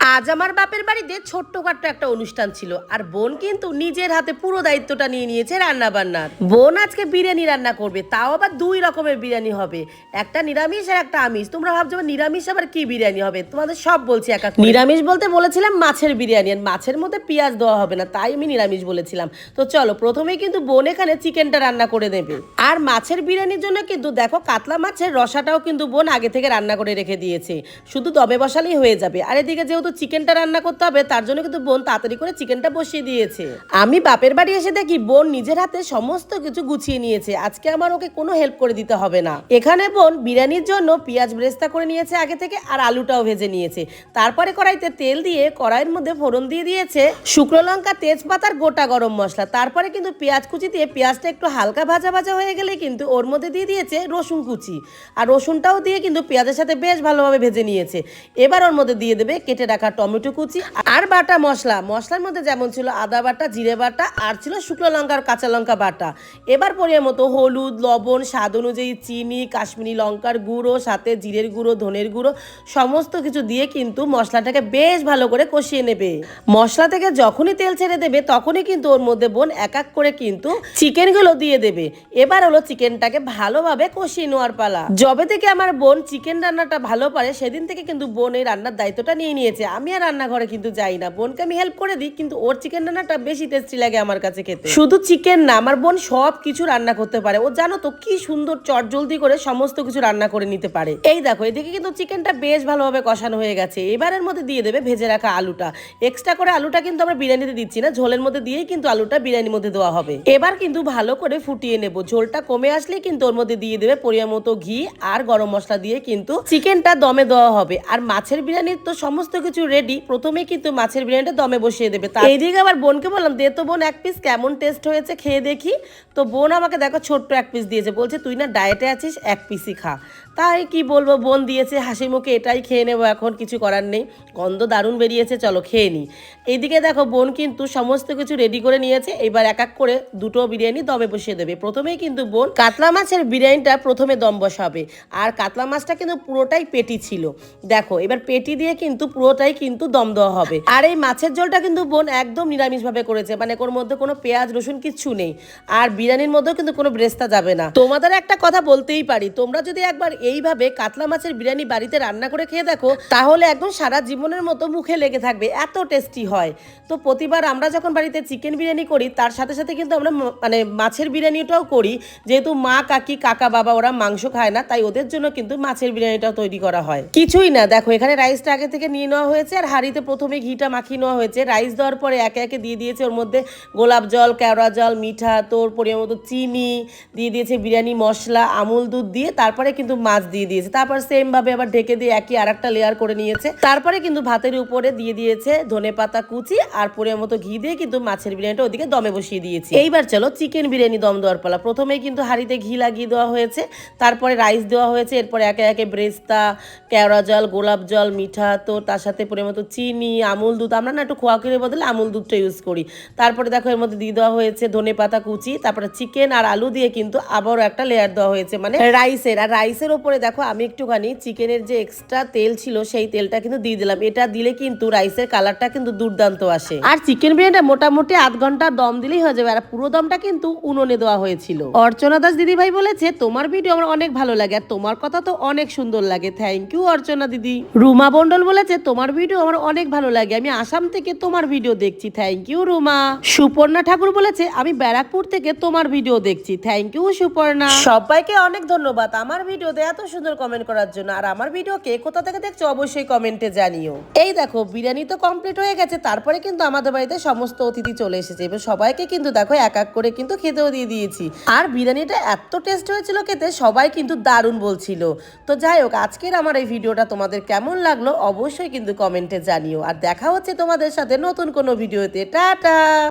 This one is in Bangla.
আজ আমার বাপের বাড়িতে ছোট্টখাট্ট একটা অনুষ্ঠান ছিল, আর বোন কিন্তু নিজের হাতে পুরো দায়িত্বটা নিয়ে নিয়েছে রান্না বান্নার বোন আজকে বিরিয়ানি রান্না করবে, তাও আবার দুই রকমের বিরিয়ানি হবে, একটা নিরামিষ আর একটা আমিষ। তোমরা ভাবছ নিরামিষ আবার কি বিরিয়ানি হবে? তোমাদের সব বলছি একা নিরামিষ বলতে বলেছিলাম মাছের বিরিয়ানি, আর মাছের মধ্যে পেঁয়াজ দেওয়া হবে না, তাই আমি নিরামিষ বলেছিলাম। তো চলো, প্রথমেই কিন্তু বোন এখানে চিকেনটা রান্না করে দেবে আর মাছের বিরিয়ানির জন্য কিন্তু দেখো, কাতলা মাছের রসাটাও কিন্তু বোন আগে থেকে রান্না করে রেখে দিয়েছে। শুধু দমে বসালেই হয়ে যাবে। আর এদিকে যেহেতু চিকেনটা রান্না করতে হবে, তার জন্য কিন্তু বোন তাড়াতাড়ি করে চিকেনটা বসিয়ে দিয়েছে। আমি বাপের বাড়ি এসে দেখি বোন নিজের হাতে সমস্ত কিছু গুছিয়ে নিয়েছে, আজকে আমার ওকে কোনো হেল্প করে দিতে হবে না। এখানে বোন বিরিয়ানির জন্য পেঁয়াজ ব্রেস্তা করে নিয়েছে আগে থেকে আর আলুটাও ভেজে নিয়েছে। তারপরে কড়াইতে তেল দিয়ে কড়াইয়ের মধ্যে ফোড়ন দিয়ে দিয়েছে শুকনো লঙ্কা, তেজপাতার গোটা গরম মশলা। তারপরে কিন্তু পেঁয়াজ কুচি দিয়ে পেঁয়াজটা একটু হালকা ভাজা ভাজা হয়ে গেলে কিন্তু ওর মধ্যে দিয়ে দিয়েছে রসুন কুচি। আর রসুনটাও দিয়ে কিন্তু পেঁয়াজের সাথে বেশ ভালোভাবে ভেজে নিয়েছে। এবার ওর মধ্যে দিয়ে দেবে কেটে রাখা টমেটো কুচি আর বাটা মশলা। মশলার মধ্যে যেমন ছিল আদা বাটা, জিরে বাটা আর ছিল শুকনো লঙ্কা আর কাঁচা লঙ্কা বাটা। এবার পরিমাণ মতো হলুদ, লবণ, স্বাদ অনুযায়ী চিনি, কাশ্মীরি লঙ্কার গুঁড়ো, সাথে জিরের গুঁড়ো, ধনের গুঁড়ো সমস্ত কিছু দিয়ে কিন্তু মশলাটাকে বেশ ভালো করে কষিয়ে নেবে। মশলা থেকে যখনই তেল ছেড়ে দেবে, তখনই কিন্তু ওর মধ্যে বোন এক এক করে কিন্তু চিকেনগুলো দিয়ে দেবে। এবার হলো চিকেনটাকে ভালোভাবে কষিয়ে নেওয়ার পালা। যবে থেকে আমার বোন চিকেন রান্নাটা ভালো পারে, সেদিন থেকে কিন্তু বোন এই রান্নার দায়িত্বটা নিয়ে নিয়েছে। আমি আর রান্নাঘরে কিন্তু যাই না। বোনকে আমি হেল্প করে দিই, কিন্তু ওর চিকেন রান্নাটা বেশি টেস্টি লাগে আমার কাছে খেতে। শুধু চিকেন না, আমার বোন সব কিছু রান্না করতে পারে। ও জানো তো কি সুন্দর চট জলদি করে সমস্ত কিছু রান্না করে নিতে পারে। এই দেখো, এদিকে কিন্তু চিকেনটা বেশ ভালোভাবে কষানো হয়ে গেছে। এবারের মধ্যে দিয়ে দেবে ভেজে রাখা আলুটা। এক্সট্রা করে আলুটা কিন্তু আমরা বিরিয়ানিতে দিচ্ছি না, ঝোলের মধ্যে দিয়েই কিন্তু আলুটা বিরিয়ানির মধ্যে দেওয়া হবে। এবার কিন্তু ভালো করে ফুটিয়ে নেব। ঝোলটা কমে আসলে কিন্তু ওর মধ্যে দিয়ে দেবে পরিমাণ মতো ঘি আর গরম মশলা দিয়ে কিন্তু চিকেনটা দমে দেওয়া হবে। আর মাছের বিরিয়ানির তো সমস্ত কিছু রেডি প্রথমে কিন্তু মাছের বিরিয়ানিটা দমে বসিয়ে দেবে। তা এইদিকে আবার বোনকে বললাম, দে তো বোন এক পিস কেমন টেস্ট হয়েছে খেয়ে দেখি। তো বোন আমাকে দেখো ছোট্ট এক পিস দিয়েছে। বলছে, তুই না ডায়েটে আছিস, এক পিসই খা। তাই কি বলব, বোন দিয়েছে হাসি মুখে এটাই খেয়ে নেব এখন, কিছু করার নেই। গন্ধ দারুণ বেরিয়েছে, চলো খেয়ে নিই এইদিকে দেখো, বোন কিন্তু সমস্ত কিছু রেডি করে নিয়েছে এবার এক এক করে দুটো বিরিয়ানি দমে বসিয়ে দেবে। প্রথমেই কিন্তু বোন কাতলা মাছের বিরিয়ানিটা প্রথমে দম বসাবে, আর কাতলা মাছটা কিন্তু পুরোটাই পেটি ছিল। দেখো, এবার পেটি দিয়ে কিন্তু পুরোটাই কিন্তু দম দেওয়া হবে। আর এই মাছের ঝোলটা কিন্তু বোন একদম নিরামিষভাবে করেছে মানে ওর মধ্যে কোনো পেঁয়াজ, রসুন কিচ্ছু নেই। আর বিরিয়ানির মধ্যেও কিন্তু কোনো ব্রেস্তা যাবে না। তোমাদের একটা কথা বলতেই পারি, তোমরা যদি একবার এইভাবে কাতলা মাছের বিরিয়ানি বাড়িতে রান্না করে খেয়ে দেখো, তাহলে একদম সারা জীবনের মতো মুখে লেগে থাকবে, এত টেস্টি হয়। তো প্রতিবার আমরা যখন বাড়িতে চিকেন বিরিয়ানি করি, তার সাথে সাথে কিন্তু আমরা মানে মাছের বিরিয়ানিটাও করি, যেহেতু মা, কাকি, কাকা, বাবা ওরা মাংস খায় না, তাই ওদের জন্য কিন্তু মাছের বিরিয়ানিটাও তৈরি করা হয়। কিছুই না, দেখো এখানে রাইসটা আগে থেকে নিয়ে নেওয়া হয়েছে, আর হাঁড়িতে প্রথমে ঘিটা মাখিয়ে নেওয়া হয়েছে। রাইস দেওয়ার পরে একে একে দিয়ে দিয়েছে ওর মধ্যে গোলাপ জল, কেওড়া জল, মিঠা, তোর পরিমাণ মতো চিনি, দিয়ে দিয়েছে বিরিয়ানি মশলা, আমুল দুধ দিয়ে, তারপরে কিন্তু মাছ দিয়ে দিয়েছে। তারপর সেম ভাবে আবার ঢেকে দিয়ে একই আর একটা লেয়ার করে নিয়েছে। তারপরে কিন্তু ভাতের উপরে দিয়ে দিয়েছে ধনে পাতা কুচি আর পরিমাণ মতো ঘি দিয়ে কিন্তু মাছের বিরিয়ানিটা ওদিকে দমে বসিয়ে দিয়েছি। এইবার চলো চিকেন বিরিয়ানি দম দেওয়ার পালা। প্রথমেই কিন্তু হাঁড়িতে ঘি লাগিয়ে দেওয়া হয়েছে। তারপরে রাইস দেওয়া হয়েছে। এরপরে একে একে ব্রেস্তা, কেওড়া জল, গোলাপ জল, মিঠা তো তার সাথে পরিমাণ মতো চিনি, আমুল দুধ। আমরা না একটু খোয়া কিনের বদলে আমুল দুধটা ইউজ করি। তারপরে দেখো এর মধ্যে দিয়ে দেওয়া হয়েছে ধনে পাতা কুচি, তারপরে চিকেন আর আলু দিয়ে কিন্তু আবারও একটা লেয়ার দেওয়া হয়েছে। মানে রাইসের আর রাইসের ওপরে দেখো আমি একটুখানি চিকেনের যে এক্সট্রা তেল ছিল সেই তেলটা কিন্তু দিয়ে দিলাম। এটা দিলে কিন্তু রাইসের কালারটা কিন্তু দুর্দান্ত আসে। আর চিকেন বিরিয়ানিটা মোটামুটি আধ ঘণ্টা দম দিলেই হয়ে যাবে। আর পুরো দমটা কিন্তু উনুনে দেওয়া হয়েছিল। অর্চনা দাস দিদি ভাই বলেছে, তোমার ভিডিও আমার অনেক ভালো লাগে আর তোমার কথা তো অনেক সুন্দর লাগে। থ্যাংক ইউ অর্চনা দিদি। রুমা মন্ডল বলেছে, তোমার ভিডিও আমার অনেক ভালো লাগে। আমি আসাম থেকে তোমার ভিডিও দেখছি। Thank you Ruma. Suparna Thakur বলেছে, আমি ব্যারাকপুর থেকে তোমার ভিডিও দেখছি। Thank you Suparna. সবাইকে অনেক ধন্যবাদ। আমার ভিডিও ভিডিওতে এত সুন্দর কমেন্ট করার জন্য। আর আমার ভিডিও কে কোথা থেকে দেখছ অবশ্যই কমেন্টে জানিও। এই দেখো, বিরিয়ানি তো কমপ্লিট হয়ে গেছে, তারপরে কিন্তু আমাদের বাড়িতে সমস্ত অতিথি চলে এসেছে। এবার সবাইকে কিন্তু দেখো, এক এক করে কিন্তু খেতেও দিয়ে দিয়েছি। আর বিরিয়ানিটা এত টেস্ট হয়েছিল খেতে, সবাই কিন্তু দারুণ বলছিল। তো যাই হোক, আজকের আমার এই ভিডিওটা তোমাদের কেমন লাগল অবশ্যই কিন্তু কমেন্টে জানিও। আর দেখা হচ্ছে তোমাদের সাথে নতুন কোনো ভিডিওতে টাটা!